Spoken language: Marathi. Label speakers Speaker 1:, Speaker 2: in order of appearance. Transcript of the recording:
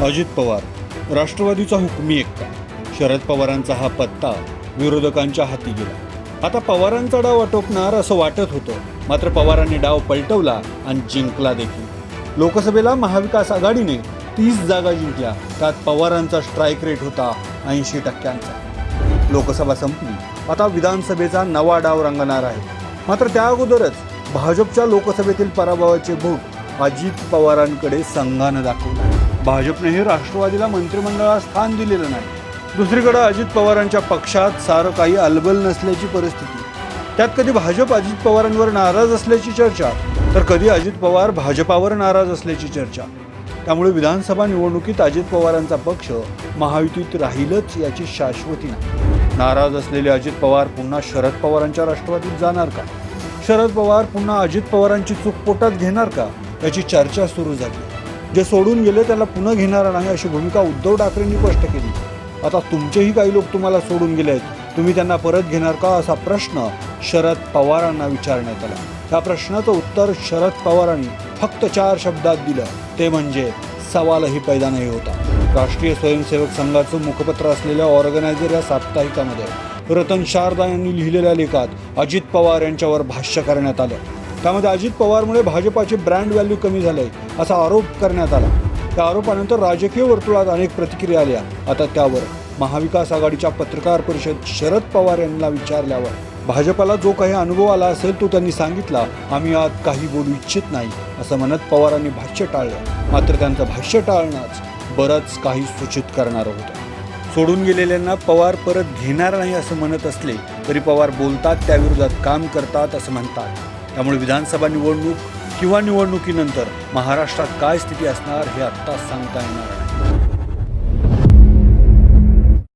Speaker 1: अजित पवार. राष्ट्रवादीचा हुकमी एक्का शरद पवारांचा हा पत्ता विरोधकांच्या हाती गेला. आता पवारांचा डाव आटोपणार असं वाटत होतं. मात्र पवारांनी डाव पलटवला आणि जिंकला देखील. लोकसभेला महाविकास आघाडीने तीस जागा जिंकल्या. त्यात पवारांचा स्ट्राईक रेट होता ऐंशी टक्क्यांचा. लोकसभा संपली. आता विधानसभेचा नवा डाव रंगणार आहे. मात्र त्या अगोदरच भाजपच्या लोकसभेतील पराभवाचे भूक अजित पवारांकडे संघानं दाखवलं. भाजपनेही राष्ट्रवादीला मंत्रिमंडळात स्थान दिलेलं नाही. दुसरीकडे अजित पवारांच्या पक्षात सारं काही अलबल नसल्याची परिस्थिती. त्यात कधी भाजप अजित पवारांवर नाराज असल्याची चर्चा तर कधी अजित पवार भाजपावर नाराज असल्याची चर्चा. त्यामुळे विधानसभा निवडणुकीत अजित पवारांचा पक्ष महायुतीत राहीलच याची शाश्वती नाही. नाराज असलेले अजित पवार पुन्हा शरद पवारांच्या राष्ट्रवादीत जाणार का? शरद पवार पुन्हा अजित पवारांची चूक पोटात घेणार का? याची चर्चा सुरू झाली. जे सोडून गेले त्याला पुन्हा घेणार नाही अशी भूमिका उद्धव ठाकरेंनी स्पष्ट केली. आता तुमचेही काही लोक तुम्हाला सोडून गेले आहेत. तुम्ही त्यांना परत घेणार का असा प्रश्न शरद पवारांना विचारण्यात आला. त्या प्रश्नाचं उत्तर शरद पवारांनी फक्त चार शब्दात दिलं. ते म्हणजे सवालही पैदा नाही होता. राष्ट्रीय स्वयंसेवक संघाचं मुखपत्र असलेल्या ऑर्गनायझर या साप्ताहिकामध्ये रतन शारदा यांनी लिहिलेल्या लेखात अजित पवार यांच्यावर भाष्य करण्यात आलं. त्यामध्ये अजित पवारमुळे भाजपाचे ब्रँड व्हॅल्यू कमी झालंय असा आरोप करण्यात आला. त्या आरोपानंतर राजकीय वर्तुळात अनेक प्रतिक्रिया आल्या. आता त्यावर महाविकास आघाडीच्या पत्रकार परिषद शरद पवार यांना विचारल्यावर भाजपाला जो काही अनुभव आला असेल तो त्यांनी सांगितला आम्ही आज काही बोलू इच्छित नाही असं म्हणत पवारांनी भाष्य टाळलं. मात्र त्यांचं भाष्य टाळणंच बरंच काही सूचित करणारं होतं. सोडून गेलेल्यांना पवार परत घेणार नाही असं म्हणत असले तरी पवार बोलतात त्याविरोधात काम करतात असं म्हणतात. त्यामुळे विधानसभा निवडणूक किंवा निवडणुकीनंतर महाराष्ट्रात काय स्थिती असणार हे आत्ताच सांगता येणार नाही.